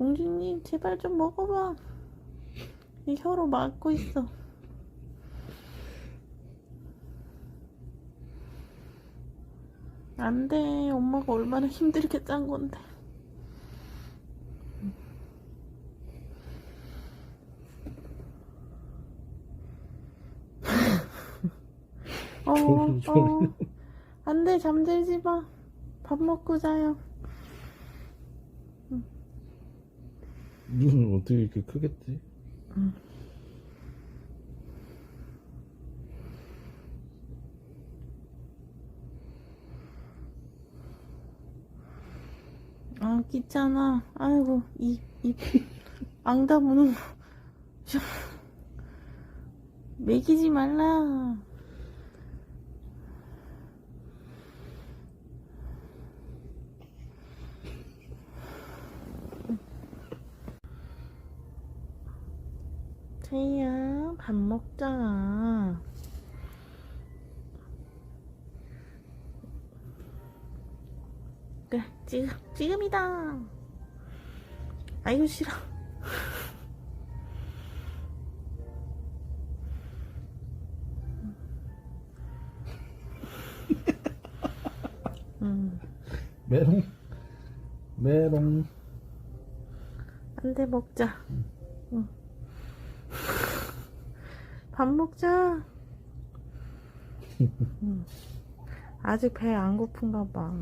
공주님 제발 좀 먹어봐. 이 혀로 막고 있어. 안 돼. 엄마가 얼마나 힘들게 짠 건데. 어, 어. 안 돼. 잠들지 마. 밥 먹고 자요. 눈을 어떻게 이렇게 크겠지? 아, 귀찮아. 아이고, 입, 입, 앙 다무는 거. 좀 먹이지 말라. 태희야, 밥 먹자. 그래, 지금, 지금이다. 아이고, 싫어. 음, 메롱 메롱 안 돼, 먹자. 응. 밥 먹자. 음. 아직 배 안 고픈가 봐.